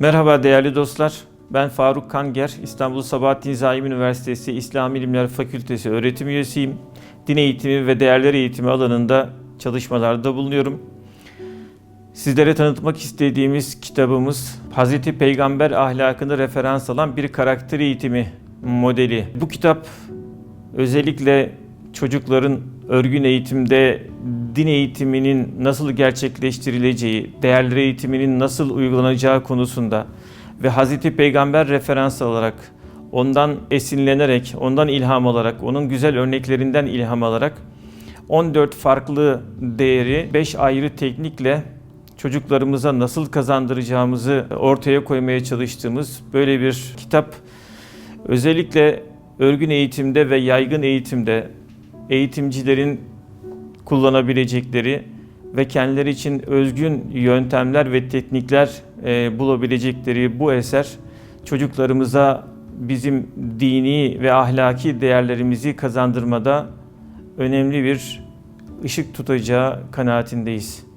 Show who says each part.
Speaker 1: Merhaba değerli dostlar. Ben Faruk Kanger, İstanbul Sabahattin Zaim Üniversitesi İslam İlimler Fakültesi öğretim üyesiyim. Din eğitimi ve değerler eğitimi alanında çalışmalarda bulunuyorum. Sizlere tanıtmak istediğimiz kitabımız Hz. Peygamber ahlakını referans alan bir karakter eğitimi modeli. Bu kitap özellikle çocukların örgün eğitimde din eğitiminin nasıl gerçekleştirileceği, değerler eğitiminin nasıl uygulanacağı konusunda ve Hz. Peygamber referans alarak, ondan esinlenerek, ondan ilham alarak, onun güzel örneklerinden ilham alarak 14 farklı değeri 5 ayrı teknikle çocuklarımıza nasıl kazandıracağımızı ortaya koymaya çalıştığımız böyle bir kitap. Özellikle örgün eğitimde ve yaygın eğitimde eğitimcilerin kullanabilecekleri ve kendileri için özgün yöntemler ve teknikler e, bulabilecekleri bu eser çocuklarımıza bizim dini ve ahlaki değerlerimizi kazandırmada önemli bir ışık tutacağı kanaatindeyiz.